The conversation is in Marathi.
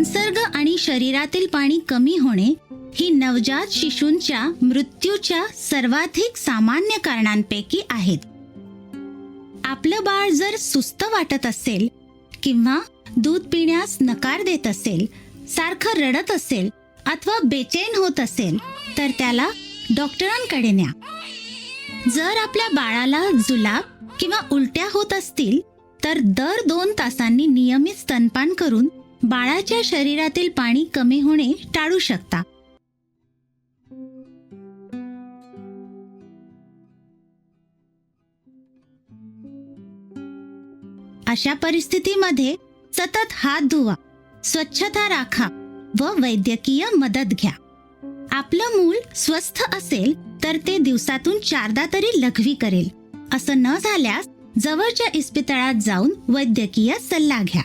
संसर्ग आणि शरीरातील पाणी कमी होणे ही नवजात शिशूंच्या मृत्यूच्या सर्वाधिक सामान्य कारणांपैकी आहेत. आपलं बाळ जर सुस्त वाटत असेल किंवा दूध पिण्यास नकार देत असेल सारखं रडत असेल अथवा बेचैन होत असेल तर त्याला डॉक्टरांकडे न्या. जर आपल्या बाळाला जुलाब किंवा उलट्या होत असतील तर दर दोन तासांनी नियमित स्तनपान करून बाळाच्या शरीरातील पाणी कमी होणे टाळू शकता. अशा परिस्थितीमध्ये सतत हात धुवा स्वच्छता राखा व वैद्यकीय मदत घ्या. आपलं मूल स्वस्थ असेल तर ते दिवसातून चारदा तरी लघवी करेल. असं न झाल्यास जवळच्या इस्पितळात जाऊन वैद्यकीय सल्ला घ्या.